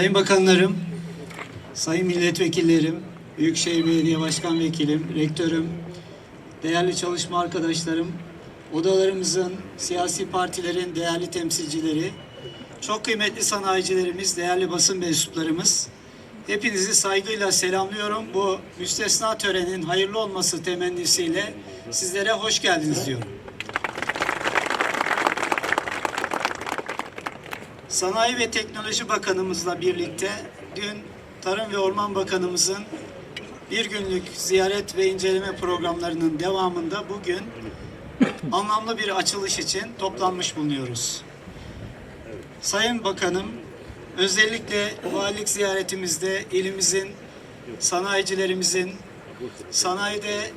Sayın Bakanlarım, Sayın Milletvekillerim, Büyükşehir Belediye Başkan Vekilim, Rektörüm, değerli çalışma arkadaşlarım, odalarımızın, siyasi partilerin değerli temsilcileri, çok kıymetli sanayicilerimiz, değerli basın mensuplarımız, hepinizi saygıyla selamlıyorum. Bu müstesna törenin hayırlı olması temennisiyle sizlere hoş geldiniz diyorum. Sanayi ve Teknoloji Bakanımızla birlikte dün Tarım ve Orman Bakanımızın bir günlük ziyaret ve inceleme programlarının devamında bugün anlamlı bir açılış için toplanmış bulunuyoruz. Sayın Bakanım, özellikle valilik ziyaretimizde ilimizin, sanayicilerimizin, sanayide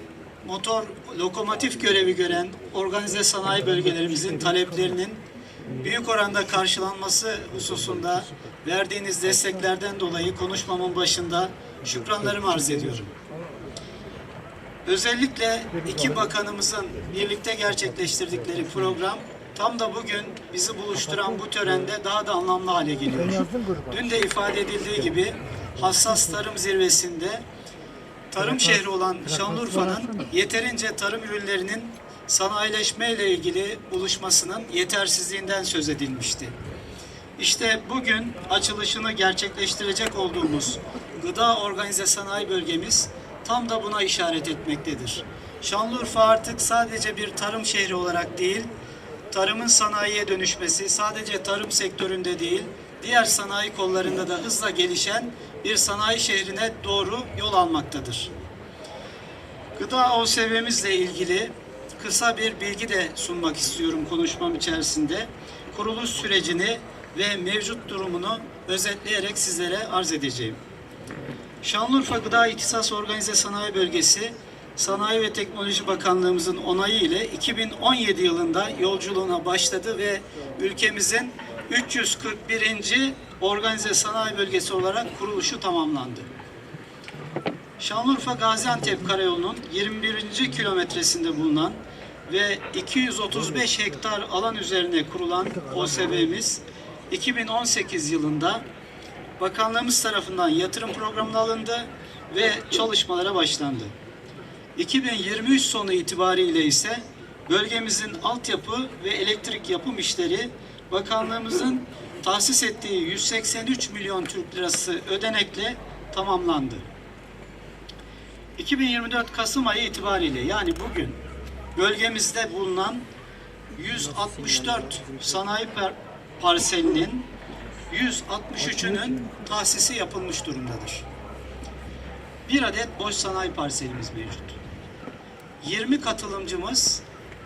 motor lokomotif görevi gören organize sanayi bölgelerimizin taleplerinin büyük oranda karşılanması hususunda verdiğiniz desteklerden dolayı konuşmamın başında şükranlarımı arz ediyorum. Özellikle iki bakanımızın birlikte gerçekleştirdikleri program tam da bugün bizi buluşturan bu törende daha da anlamlı hale geliyor. Dün de ifade edildiği gibi hassas tarım zirvesinde tarım şehri olan Şanlıurfa'nın yeterince tarım ürünlerinin sanayileşme ile ilgili buluşmasının yetersizliğinden söz edilmişti. İşte bugün açılışını gerçekleştirecek olduğumuz gıda organize sanayi bölgemiz tam da buna işaret etmektedir. Şanlıurfa artık sadece bir tarım şehri olarak değil, tarımın sanayiye dönüşmesi sadece tarım sektöründe değil, diğer sanayi kollarında da hızla gelişen bir sanayi şehrine doğru yol almaktadır. Gıda OSV'mizle ilgili kısa bir bilgi de sunmak istiyorum konuşmam içerisinde. Kuruluş sürecini ve mevcut durumunu özetleyerek sizlere arz edeceğim. Şanlıurfa Gıda İhtisas Organize Sanayi Bölgesi Sanayi ve Teknoloji Bakanlığımızın onayı ile 2017 yılında yolculuğuna başladı ve ülkemizin 341. organize sanayi bölgesi olarak kuruluşu tamamlandı. Şanlıurfa Gaziantep Karayolu'nun 21. kilometresinde bulunan ve 235 hektar alan üzerine kurulan OSB'miz 2018 yılında bakanlığımız tarafından yatırım programına alındı ve çalışmalara başlandı. 2023 sonu itibariyle ise bölgemizin altyapı ve elektrik yapım işleri bakanlığımızın tahsis ettiği 183 milyon Türk lirası ödenekle tamamlandı. 2024 Kasım ayı itibariyle yani bugün bölgemizde bulunan 164 sanayi par- parselinin 163'ünün tahsisi yapılmış durumdadır. Bir adet boş sanayi parselimiz mevcut. 20 katılımcımız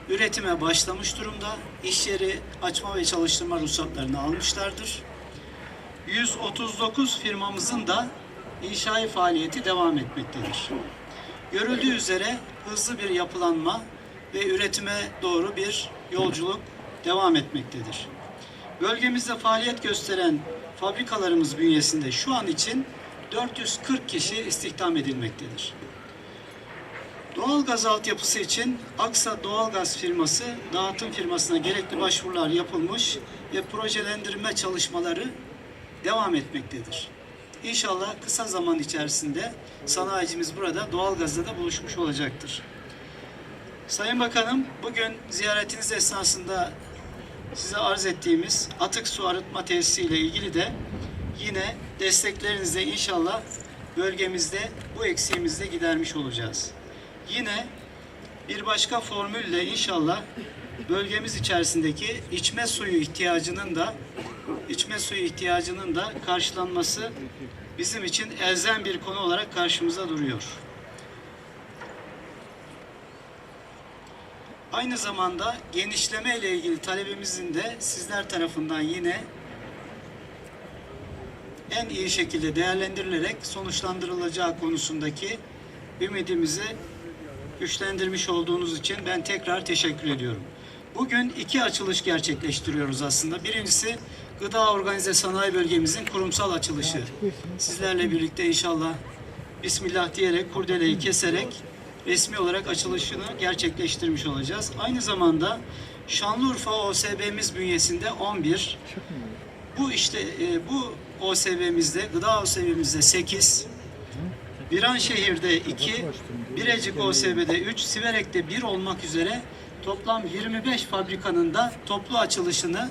üretime başlamış durumda. İş yeri açma ve çalıştırma ruhsatlarını almışlardır. 139 firmamızın da inşai faaliyeti devam etmektedir. Görüldüğü üzere hızlı bir yapılanma ve üretime doğru bir yolculuk devam etmektedir. Bölgemizde faaliyet gösteren fabrikalarımız bünyesinde şu an için 440 kişi istihdam edilmektedir. Doğalgaz altyapısı için Aksa Doğalgaz firması dağıtım firmasına gerekli başvurular yapılmış ve projelendirme çalışmaları devam etmektedir. İnşallah kısa zaman içerisinde sanayicimiz burada doğalgazla da buluşmuş olacaktır. Sayın Bakanım, bugün ziyaretiniz esnasında size arz ettiğimiz atık su arıtma tesisi ile ilgili de yine desteklerinizle inşallah bölgemizde bu eksiğimizi de gidermiş olacağız. Yine bir başka formülle inşallah bölgemiz içerisindeki içme suyu ihtiyacının da içme suyu ihtiyacının da karşılanması bizim için elzem bir konu olarak karşımıza duruyor. Aynı zamanda genişleme ile ilgili talebimizin de sizler tarafından yine en iyi şekilde değerlendirilerek sonuçlandırılacağı konusundaki ümidimizi güçlendirmiş olduğunuz için ben tekrar teşekkür ediyorum. Bugün iki açılış gerçekleştiriyoruz aslında. Birincisi Gıda Organize Sanayi Bölgemizin kurumsal açılışı. Sizlerle birlikte inşallah Bismillah diyerek kurdeleyi keserek resmi olarak açılışını gerçekleştirmiş olacağız. Aynı zamanda Şanlıurfa OSB'miz bünyesinde 11 bu işte e, bu OSB'mizde, gıda OSB'mizde 8, Viranşehir'de 2, Birecik OSB'de 3, Siverek'te 1 olmak üzere toplam 25 fabrikanın da toplu açılışını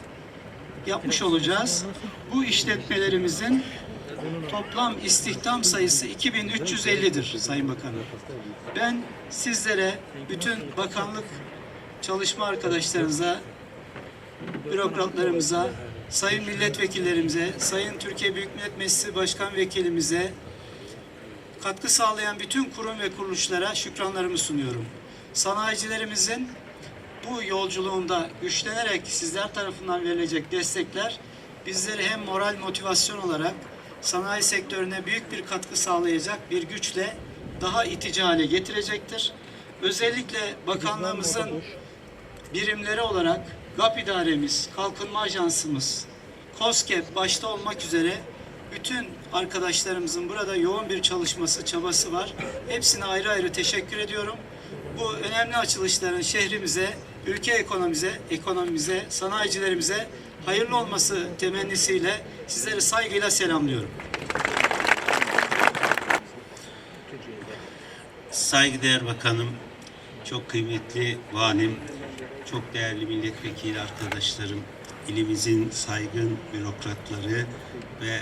yapmış olacağız. Bu işletmelerimizin toplam istihdam sayısı 2350'dir Sayın Bakanım. Ben sizlere bütün bakanlık çalışma arkadaşlarınıza, bürokratlarımıza, sayın milletvekillerimize, sayın Türkiye Büyük Millet Meclisi Başkan Vekilimize, katkı sağlayan bütün kurum ve kuruluşlara şükranlarımı sunuyorum. Sanayicilerimizin bu yolculuğunda güçlenerek sizler tarafından verilecek destekler bizleri hem moral motivasyon olarak sanayi sektörüne büyük bir katkı sağlayacak bir güçle daha itici hale getirecektir. Özellikle bakanlığımızın birimleri olarak GAP idaremiz, Kalkınma Ajansımız, KOSGEB başta olmak üzere bütün arkadaşlarımızın burada yoğun bir çalışması, çabası var. Hepsine ayrı ayrı teşekkür ediyorum. Bu önemli açılışların şehrimize, ülke ekonomimize, ekonomimize, sanayicilerimize hayırlı olması temennisiyle sizleri saygıyla selamlıyorum. Saygıdeğer Bakanım, çok kıymetli valim, çok değerli milletvekili arkadaşlarım, ilimizin saygın bürokratları ve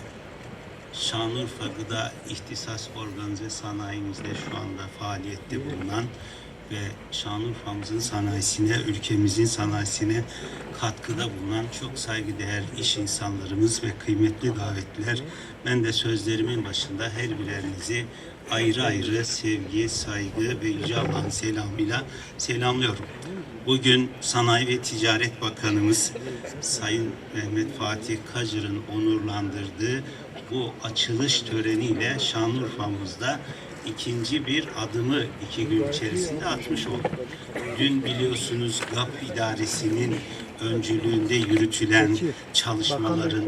Şanlıurfa Gıda İhtisas Organize Sanayimizde şu anda faaliyette bulunan ve Şanlıurfa'mızın sanayisine, ülkemizin sanayisine katkıda bulunan çok saygıdeğer iş insanlarımız ve kıymetli davetliler. Ben de sözlerimin başında her birerinizi ayrı ayrı sevgi, saygı ve Yüce Allah'ın selamıyla selamlıyorum. Bugün Sanayi ve Ticaret Bakanımız Sayın Mehmet Fatih Kacır'ın onurlandırdığı bu açılış töreniyle Şanlıurfa'mızda ikinci bir adımı iki gün içerisinde atmış olduk. Dün biliyorsunuz GAP idaresinin öncülüğünde yürütülen çalışmaların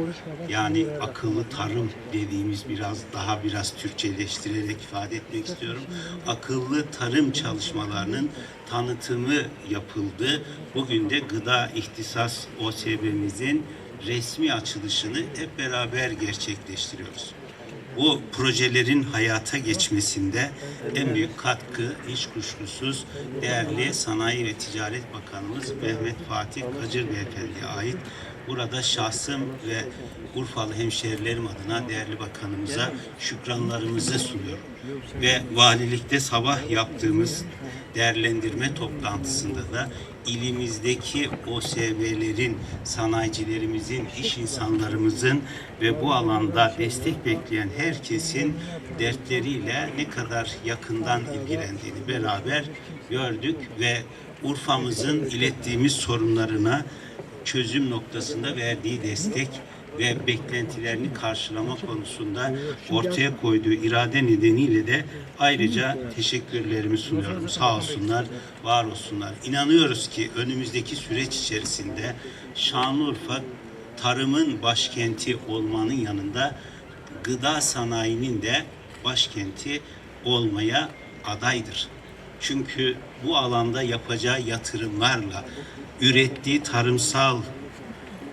yani akıllı tarım dediğimiz biraz daha biraz Türkçeleştirerek ifade etmek istiyorum. Akıllı tarım çalışmalarının tanıtımı yapıldı. Bugün de gıda ihtisas OSB'mizin resmi açılışını hep beraber gerçekleştiriyoruz bu projelerin hayata geçmesinde en büyük katkı hiç kuşkusuz değerli Sanayi ve Ticaret Bakanımız Mehmet Fatih Kacır Beyefendi'ye ait. Burada şahsım ve Urfalı hemşehrilerim adına değerli bakanımıza şükranlarımızı sunuyorum. Ve valilikte sabah yaptığımız değerlendirme toplantısında da ilimizdeki OSB'lerin, sanayicilerimizin, iş insanlarımızın ve bu alanda destek bekleyen herkesin dertleriyle ne kadar yakından ilgilendiğini beraber gördük ve Urfa'mızın ilettiğimiz sorunlarına çözüm noktasında verdiği destek ve beklentilerini karşılama konusunda ortaya koyduğu irade nedeniyle de ayrıca teşekkürlerimi sunuyorum. Sağ olsunlar, var olsunlar. İnanıyoruz ki önümüzdeki süreç içerisinde Şanlıurfa tarımın başkenti olmanın yanında gıda sanayinin de başkenti olmaya adaydır. Çünkü bu alanda yapacağı yatırımlarla ürettiği tarımsal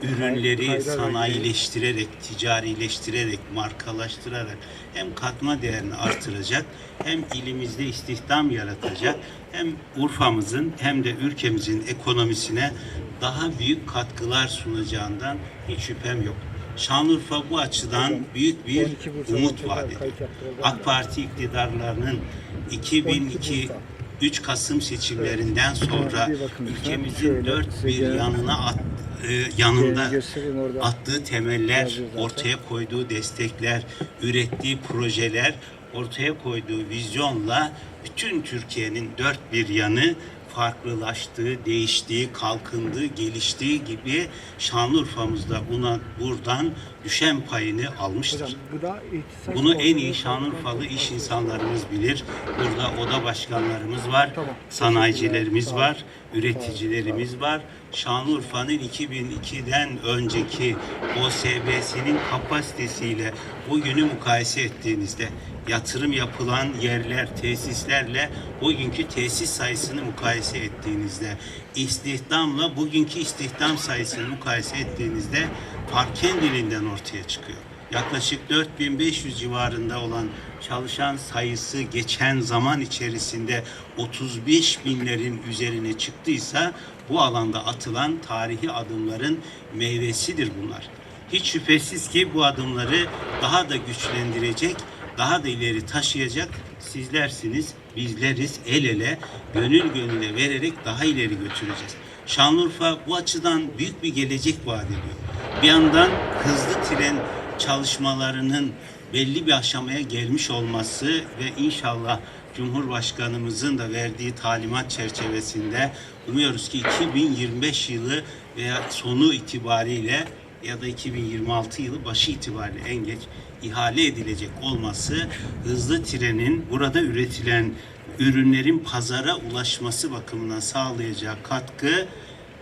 ürünleri sanayileştirerek, ticarileştirerek, markalaştırarak hem katma değerini artıracak, hem ilimizde istihdam yaratacak, hem Urfa'mızın hem de ülkemizin ekonomisine daha büyük katkılar sunacağından hiç şüphem yok. Şanlıurfa bu açıdan büyük bir umut vaat ediyor. AK Parti iktidarlarının 2002 3 Kasım seçimlerinden sonra ülkemizin dört bir yanına at, e, yanında attığı temeller, ortaya koyduğu destekler, ürettiği projeler, ortaya koyduğu vizyonla bütün Türkiye'nin dört bir yanı farklılaştığı, değiştiği, kalkındığı, geliştiği gibi Şanlıurfa'mızda buna buradan düşen payını almıştır. Bunu en iyi Şanlıurfalı iş insanlarımız bilir. Burada oda başkanlarımız var, sanayicilerimiz var, üreticilerimiz var. Şanlıurfa'nın 2002'den önceki OSB'sinin kapasitesiyle bugünü mukayese ettiğinizde yatırım yapılan yerler, tesislerle bugünkü tesis sayısını mukayese ettiğinizde, istihdamla bugünkü istihdam sayısını mukayese ettiğinizde fark kendiliğinden ortaya çıkıyor. yaklaşık 4500 civarında olan çalışan sayısı geçen zaman içerisinde 35 binlerin üzerine çıktıysa bu alanda atılan tarihi adımların meyvesidir bunlar. Hiç şüphesiz ki bu adımları daha da güçlendirecek, daha da ileri taşıyacak sizlersiniz, bizleriz el ele, gönül gönüle vererek daha ileri götüreceğiz. Şanlıurfa bu açıdan büyük bir gelecek vaat ediyor. Bir yandan hızlı tren çalışmalarının belli bir aşamaya gelmiş olması ve inşallah Cumhurbaşkanımızın da verdiği talimat çerçevesinde umuyoruz ki 2025 yılı veya sonu itibariyle ya da 2026 yılı başı itibariyle en geç ihale edilecek olması hızlı trenin burada üretilen ürünlerin pazara ulaşması bakımından sağlayacağı katkı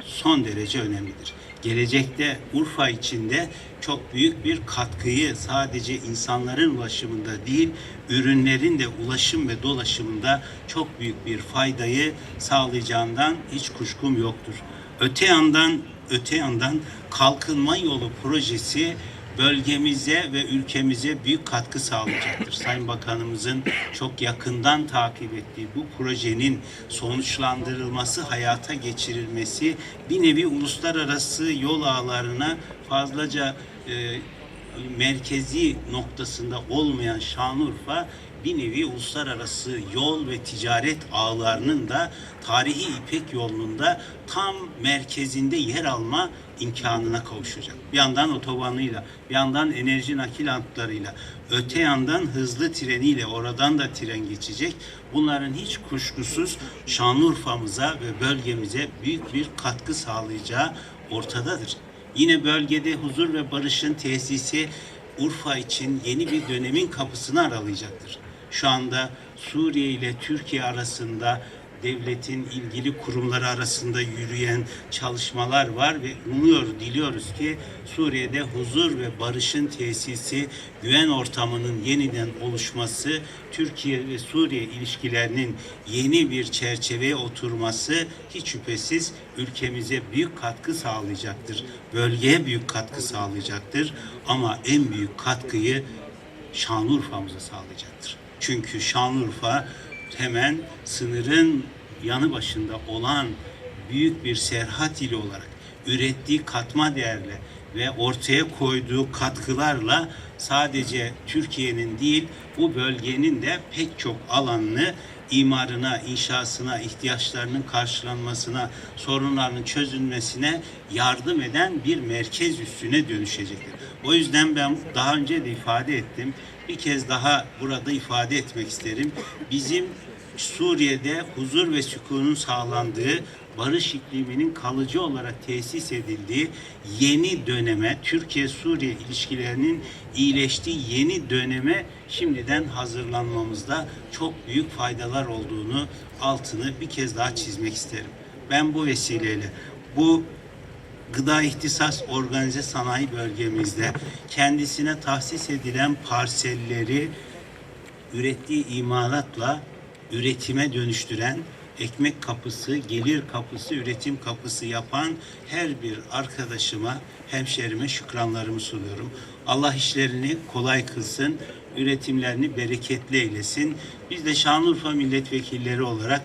son derece önemlidir. Gelecekte Urfa içinde çok büyük bir katkıyı sadece insanların ulaşımında değil, ürünlerin de ulaşım ve dolaşımında çok büyük bir faydayı sağlayacağından hiç kuşkum yoktur. Öte yandan öte yandan kalkınma yolu projesi bölgemize ve ülkemize büyük katkı sağlayacaktır. Sayın Bakanımızın çok yakından takip ettiği bu projenin sonuçlandırılması, hayata geçirilmesi bir nevi uluslararası yol ağlarına fazlaca e, merkezi noktasında olmayan Şanlıurfa bir nevi uluslararası yol ve ticaret ağlarının da tarihi İpek yolunun da tam merkezinde yer alma imkanına kavuşacak. Bir yandan otobanıyla, bir yandan enerji nakil hatlarıyla, öte yandan hızlı treniyle oradan da tren geçecek. Bunların hiç kuşkusuz Şanlıurfa'mıza ve bölgemize büyük bir katkı sağlayacağı ortadadır. Yine bölgede huzur ve barışın tesisi Urfa için yeni bir dönemin kapısını aralayacaktır. Şu anda Suriye ile Türkiye arasında devletin ilgili kurumları arasında yürüyen çalışmalar var ve umuyor, diliyoruz ki Suriye'de huzur ve barışın tesisi, güven ortamının yeniden oluşması, Türkiye ve Suriye ilişkilerinin yeni bir çerçeveye oturması hiç şüphesiz ülkemize büyük katkı sağlayacaktır. Bölgeye büyük katkı sağlayacaktır. Ama en büyük katkıyı Şanlıurfa'mıza sağlayacaktır. Çünkü Şanlıurfa hemen sınırın yanı başında olan büyük bir serhat ili olarak ürettiği katma değerle ve ortaya koyduğu katkılarla sadece Türkiye'nin değil bu bölgenin de pek çok alanını imarına, inşasına, ihtiyaçlarının karşılanmasına, sorunlarının çözülmesine yardım eden bir merkez üssüne dönüşecektir. O yüzden ben daha önce de ifade ettim. Bir kez daha burada ifade etmek isterim. Bizim Suriye'de huzur ve sükunun sağlandığı, barış ikliminin kalıcı olarak tesis edildiği yeni döneme, Türkiye-Suriye ilişkilerinin iyileştiği yeni döneme şimdiden hazırlanmamızda çok büyük faydalar olduğunu altını bir kez daha çizmek isterim. Ben bu vesileyle bu gıda ihtisas organize sanayi bölgemizde kendisine tahsis edilen parselleri ürettiği imalatla üretime dönüştüren, ekmek kapısı, gelir kapısı, üretim kapısı yapan her bir arkadaşıma, hemşerime şükranlarımı sunuyorum. Allah işlerini kolay kılsın, üretimlerini bereketli eylesin. Biz de Şanlıurfa milletvekilleri olarak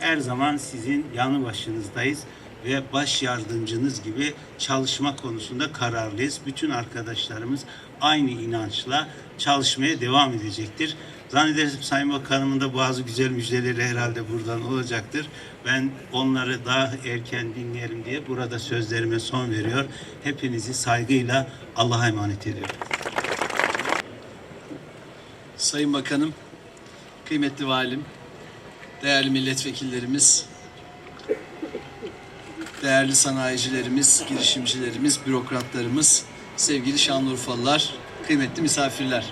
her zaman sizin yanı başınızdayız ve baş yardımcınız gibi çalışma konusunda kararlıyız. Bütün arkadaşlarımız aynı inançla çalışmaya devam edecektir. Zannederim Sayın Bakanımın da bazı güzel müjdeleri herhalde buradan olacaktır. Ben onları daha erken dinleyelim diye burada sözlerime son veriyor. Hepinizi saygıyla Allah'a emanet ediyorum. Sayın Bakanım, kıymetli valim, değerli milletvekillerimiz, değerli sanayicilerimiz, girişimcilerimiz, bürokratlarımız, sevgili Şanlıurfalılar, kıymetli misafirler.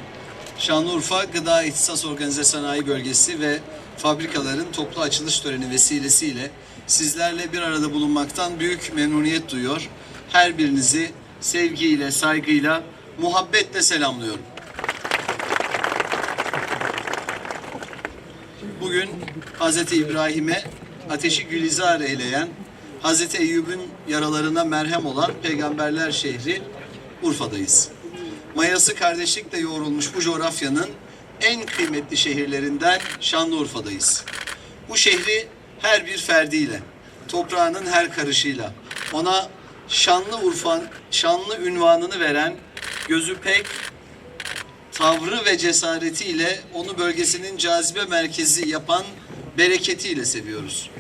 Şanlıurfa Gıda İhtisas Organize Sanayi Bölgesi ve fabrikaların toplu açılış töreni vesilesiyle sizlerle bir arada bulunmaktan büyük memnuniyet duyuyor. Her birinizi sevgiyle, saygıyla, muhabbetle selamlıyorum. Bugün Hz. İbrahim'e ateşi gülizar eyleyen, Hz. Eyyub'un yaralarına merhem olan peygamberler şehri Urfa'dayız. mayası kardeşlikle yoğrulmuş bu coğrafyanın en kıymetli şehirlerinden Şanlıurfa'dayız. Bu şehri her bir ferdiyle, toprağının her karışıyla, ona şanlı Urfa, şanlı ünvanını veren gözü pek, tavrı ve cesaretiyle onu bölgesinin cazibe merkezi yapan bereketiyle seviyoruz.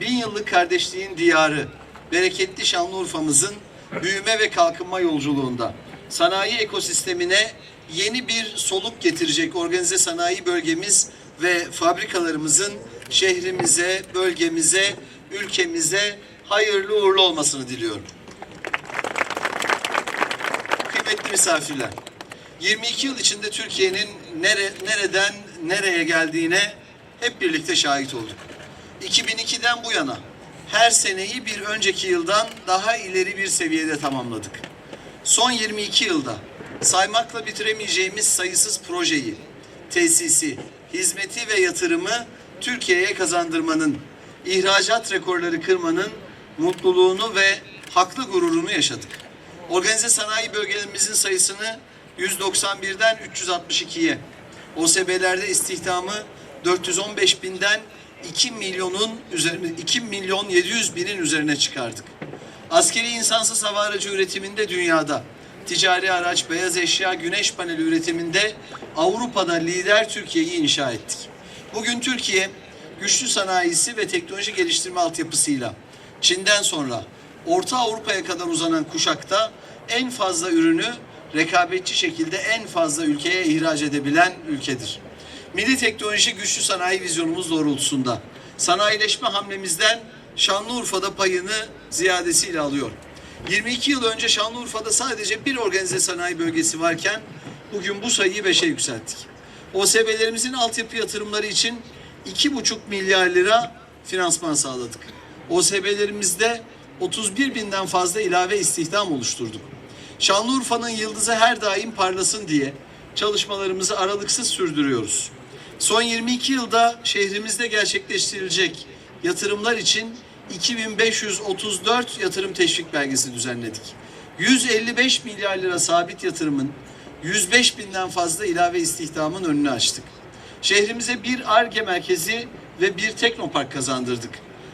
Bin yıllık kardeşliğin diyarı, bereketli Şanlıurfa'mızın büyüme ve kalkınma yolculuğunda sanayi ekosistemine yeni bir soluk getirecek organize sanayi bölgemiz ve fabrikalarımızın şehrimize, bölgemize, ülkemize hayırlı uğurlu olmasını diliyorum. Kıymetli misafirler, 22 yıl içinde Türkiye'nin nere, nereden nereye geldiğine hep birlikte şahit olduk. 2002'den bu yana her seneyi bir önceki yıldan daha ileri bir seviyede tamamladık. Son 22 yılda saymakla bitiremeyeceğimiz sayısız projeyi, tesisi, hizmeti ve yatırımı Türkiye'ye kazandırmanın, ihracat rekorları kırmanın mutluluğunu ve haklı gururunu yaşadık. Organize sanayi bölgelerimizin sayısını 191'den 362'ye, OSB'lerde istihdamı 415 binden 2 milyonun üzerine 2 milyon 700 binin üzerine çıkardık. Askeri insansız hava aracı üretiminde dünyada, ticari araç, beyaz eşya, güneş paneli üretiminde Avrupa'da lider Türkiye'yi inşa ettik. Bugün Türkiye güçlü sanayisi ve teknoloji geliştirme altyapısıyla Çin'den sonra Orta Avrupa'ya kadar uzanan kuşakta en fazla ürünü rekabetçi şekilde en fazla ülkeye ihraç edebilen ülkedir. Milli teknoloji güçlü sanayi vizyonumuz doğrultusunda sanayileşme hamlemizden Şanlıurfa'da payını ziyadesiyle alıyor. 22 yıl önce Şanlıurfa'da sadece bir organize sanayi bölgesi varken bugün bu sayıyı 5'e yükselttik. OSB'lerimizin altyapı yatırımları için 2,5 milyar lira finansman sağladık. OSB'lerimizde 31 binden fazla ilave istihdam oluşturduk. Şanlıurfa'nın yıldızı her daim parlasın diye çalışmalarımızı aralıksız sürdürüyoruz. Son 22 yılda şehrimizde gerçekleştirilecek yatırımlar için 2534 yatırım teşvik belgesi düzenledik. 155 milyar lira sabit yatırımın 105 binden fazla ilave istihdamın önünü açtık. Şehrimize bir ARGE merkezi ve bir teknopark kazandırdık.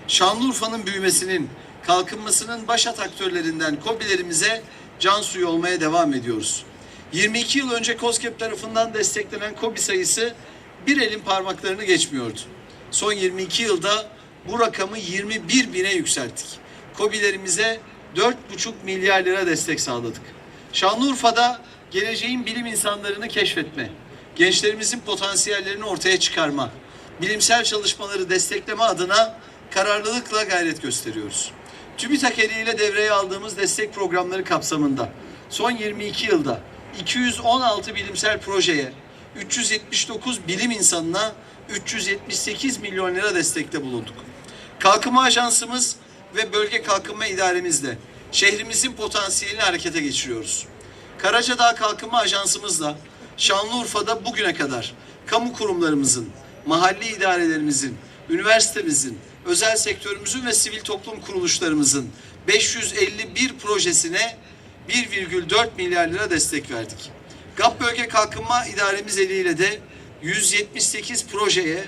Şanlıurfa'nın büyümesinin, kalkınmasının başat aktörlerinden KOBİ'lerimize can suyu olmaya devam ediyoruz. 22 yıl önce COSGAP tarafından desteklenen KOBİ sayısı bir elin parmaklarını geçmiyordu. Son 22 yılda bu rakamı 21 bine yükselttik. KOBİ'lerimize 4,5 milyar lira destek sağladık. Şanlıurfa'da geleceğin bilim insanlarını keşfetme, gençlerimizin potansiyellerini ortaya çıkarma, bilimsel çalışmaları destekleme adına kararlılıkla gayret gösteriyoruz. TÜBİTAK eliyle devreye aldığımız destek programları kapsamında son 22 yılda 216 bilimsel projeye, 379 bilim insanına 378 milyon lira destekte bulunduk. Kalkınma Ajansımız ve Bölge Kalkınma İdaremizle şehrimizin potansiyelini harekete geçiriyoruz. Karacadağ Kalkınma Ajansımızla Şanlıurfa'da bugüne kadar kamu kurumlarımızın, mahalli idarelerimizin, üniversitemizin, özel sektörümüzün ve sivil toplum kuruluşlarımızın 551 projesine 1,4 milyar lira destek verdik. GAP Bölge Kalkınma İdaremiz eliyle de 178 projeye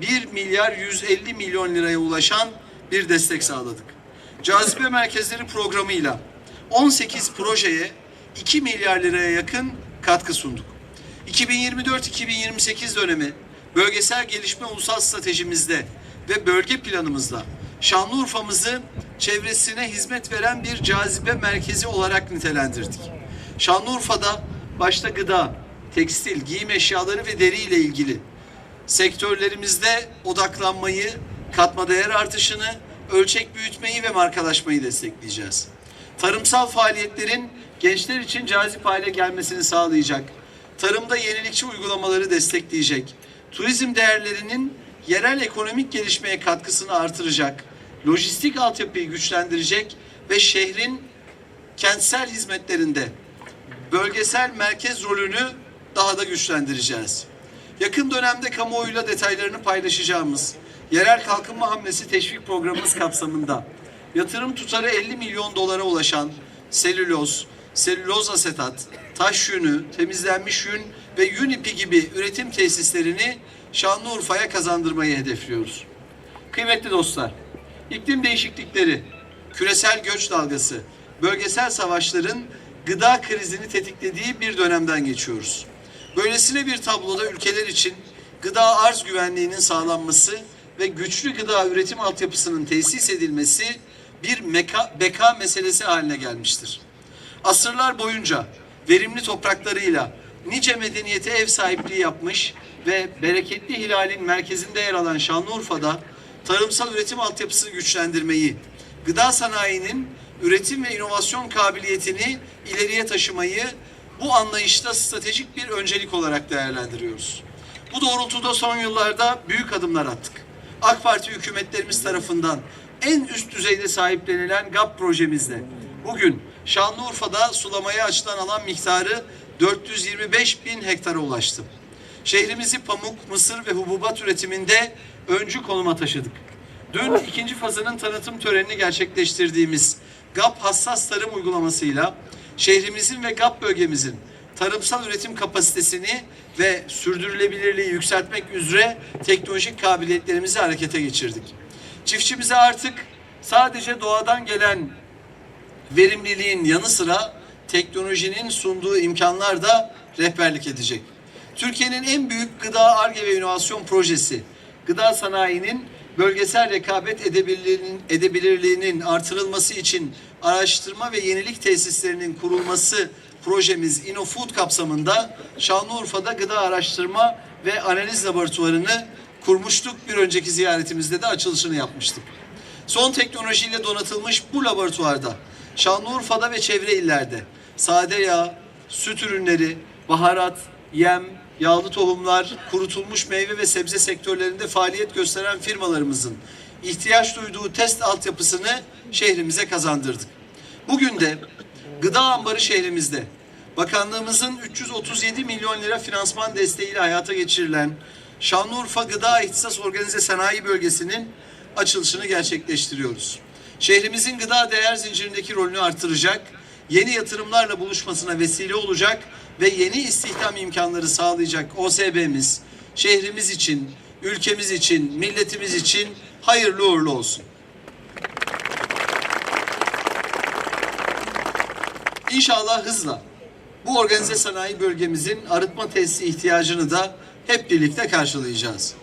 1 milyar 150 milyon liraya ulaşan bir destek sağladık. Cazibe Merkezleri programıyla 18 projeye 2 milyar liraya yakın katkı sunduk. 2024-2028 dönemi bölgesel gelişme ulusal stratejimizde ve bölge planımızda Şanlıurfa'mızı çevresine hizmet veren bir cazibe merkezi olarak nitelendirdik. Şanlıurfa'da başta gıda, tekstil, giyim eşyaları ve deri ile ilgili sektörlerimizde odaklanmayı, katma değer artışını, ölçek büyütmeyi ve markalaşmayı destekleyeceğiz. Tarımsal faaliyetlerin gençler için cazip hale gelmesini sağlayacak, tarımda yenilikçi uygulamaları destekleyecek, turizm değerlerinin yerel ekonomik gelişmeye katkısını artıracak, lojistik altyapıyı güçlendirecek ve şehrin kentsel hizmetlerinde bölgesel merkez rolünü daha da güçlendireceğiz. Yakın dönemde kamuoyuyla detaylarını paylaşacağımız yerel kalkınma hamlesi teşvik programımız kapsamında yatırım tutarı 50 milyon dolara ulaşan selüloz, selüloz asetat, taş yünü, temizlenmiş yün ve yün ipi gibi üretim tesislerini Şanlıurfa'ya kazandırmayı hedefliyoruz. Kıymetli dostlar, iklim değişiklikleri, küresel göç dalgası, bölgesel savaşların gıda krizini tetiklediği bir dönemden geçiyoruz. Böylesine bir tabloda ülkeler için gıda arz güvenliğinin sağlanması ve güçlü gıda üretim altyapısının tesis edilmesi bir meka, beka meselesi haline gelmiştir. Asırlar boyunca verimli topraklarıyla nice medeniyete ev sahipliği yapmış ve bereketli hilalin merkezinde yer alan Şanlıurfa'da tarımsal üretim altyapısını güçlendirmeyi, gıda sanayinin üretim ve inovasyon kabiliyetini ileriye taşımayı bu anlayışta stratejik bir öncelik olarak değerlendiriyoruz. Bu doğrultuda son yıllarda büyük adımlar attık. AK Parti hükümetlerimiz tarafından en üst düzeyde sahiplenilen GAP projemizde bugün Şanlıurfa'da sulamaya açılan alan miktarı 425 bin hektara ulaştı. Şehrimizi pamuk, mısır ve hububat üretiminde öncü konuma taşıdık. Dün ikinci fazının tanıtım törenini gerçekleştirdiğimiz GAP hassas tarım uygulamasıyla şehrimizin ve GAP bölgemizin tarımsal üretim kapasitesini ve sürdürülebilirliği yükseltmek üzere teknolojik kabiliyetlerimizi harekete geçirdik. Çiftçimize artık sadece doğadan gelen verimliliğin yanı sıra teknolojinin sunduğu imkanlar da rehberlik edecek. Türkiye'nin en büyük gıda ARGE ve inovasyon projesi, gıda sanayinin bölgesel rekabet edebilirliğinin, edebilirliğinin artırılması için araştırma ve yenilik tesislerinin kurulması projemiz InnoFood kapsamında Şanlıurfa'da gıda araştırma ve analiz laboratuvarını kurmuştuk. Bir önceki ziyaretimizde de açılışını yapmıştık. Son teknolojiyle donatılmış bu laboratuvarda Şanlıurfa'da ve çevre illerde sade yağ, süt ürünleri, baharat, yem, yağlı tohumlar, kurutulmuş meyve ve sebze sektörlerinde faaliyet gösteren firmalarımızın ihtiyaç duyduğu test altyapısını şehrimize kazandırdık. Bugün de gıda ambarı şehrimizde bakanlığımızın 337 milyon lira finansman desteğiyle hayata geçirilen Şanlıurfa Gıda İhtisas Organize Sanayi Bölgesi'nin açılışını gerçekleştiriyoruz. Şehrimizin gıda değer zincirindeki rolünü artıracak, yeni yatırımlarla buluşmasına vesile olacak ve yeni istihdam imkanları sağlayacak OSB'miz şehrimiz için, ülkemiz için, milletimiz için hayırlı uğurlu olsun. İnşallah hızla bu organize sanayi bölgemizin arıtma tesisi ihtiyacını da hep birlikte karşılayacağız.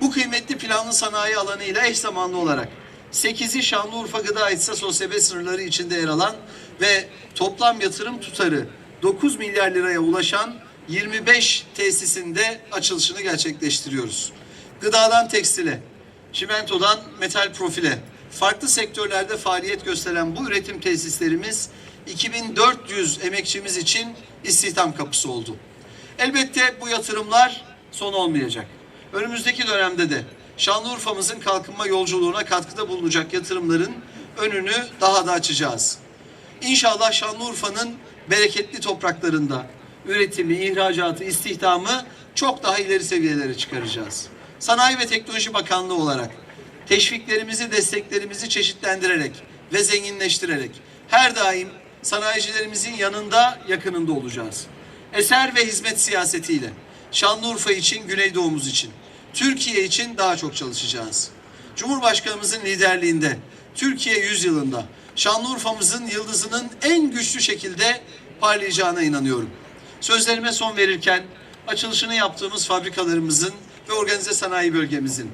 Bu kıymetli planlı sanayi alanıyla eş zamanlı olarak 8'i Şanlıurfa Gıda İhtisas OSB sınırları içinde yer alan ve toplam yatırım tutarı 9 milyar liraya ulaşan 25 tesisinde açılışını gerçekleştiriyoruz. Gıdadan tekstile, çimentodan metal profile, farklı sektörlerde faaliyet gösteren bu üretim tesislerimiz 2400 emekçimiz için istihdam kapısı oldu. Elbette bu yatırımlar son olmayacak. Önümüzdeki dönemde de Şanlıurfa'mızın kalkınma yolculuğuna katkıda bulunacak yatırımların önünü daha da açacağız. İnşallah Şanlıurfa'nın bereketli topraklarında üretimi, ihracatı, istihdamı çok daha ileri seviyelere çıkaracağız. Sanayi ve Teknoloji Bakanlığı olarak teşviklerimizi, desteklerimizi çeşitlendirerek ve zenginleştirerek her daim sanayicilerimizin yanında, yakınında olacağız. Eser ve hizmet siyasetiyle Şanlıurfa için, Güneydoğumuz için, Türkiye için daha çok çalışacağız. Cumhurbaşkanımızın liderliğinde Türkiye yüzyılında Şanlıurfa'mızın yıldızının en güçlü şekilde parlayacağına inanıyorum. Sözlerime son verirken açılışını yaptığımız fabrikalarımızın ve organize sanayi bölgemizin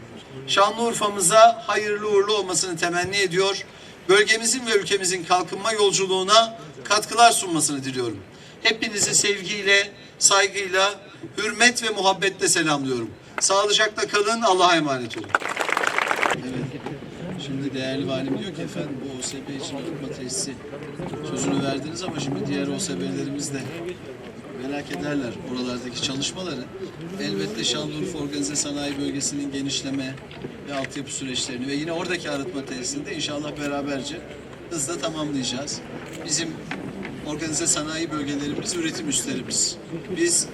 Şanlıurfa'mıza hayırlı uğurlu olmasını temenni ediyor. Bölgemizin ve ülkemizin kalkınma yolculuğuna katkılar sunmasını diliyorum. Hepinizi sevgiyle, saygıyla, hürmet ve muhabbetle selamlıyorum. Sağlıcakla kalın, Allah'a emanet olun. Şimdi değerli valim diyor ki efendim bu OSB için arıtma tesisi sözünü verdiniz ama şimdi diğer OSB'lerimiz de merak ederler oralardaki çalışmaları. Elbette Şanlıurfa Organize Sanayi Bölgesi'nin genişleme ve altyapı süreçlerini ve yine oradaki arıtma tesisini de inşallah beraberce hızla tamamlayacağız. Bizim organize sanayi bölgelerimiz üretim üslerimiz. Biz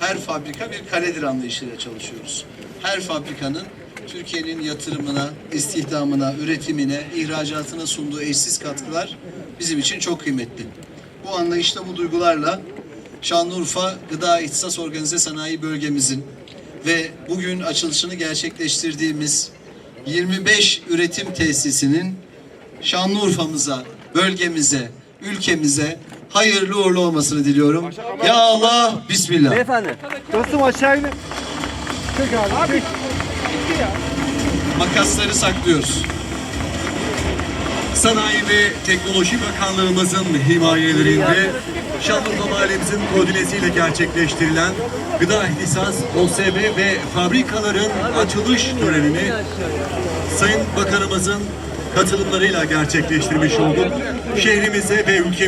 her fabrika bir kaledir anlayışıyla çalışıyoruz. Her fabrikanın Türkiye'nin yatırımına, istihdamına, üretimine, ihracatına sunduğu eşsiz katkılar bizim için çok kıymetli. bu anlayışla, bu duygularla Şanlıurfa Gıda İhtisas Organize Sanayi Bölgemizin ve bugün açılışını gerçekleştirdiğimiz 25 üretim tesisinin Şanlıurfa'mıza, bölgemize, ülkemize hayırlı uğurlu olmasını diliyorum. Ya Allah, Bismillah. Dostum aşağı inip. Çek abi. Çek. Makasları saklıyoruz. Sanayi ve Teknoloji Bakanlığımızın himayelerinde Şanlıurfa Mahallemizin koordinesiyle gerçekleştirilen Gıda İhtisas, OSB ve fabrikaların açılış törenini Sayın Bakanımızın katılımlarıyla gerçekleştirmiş olduk. Şehrimize ve ülkemize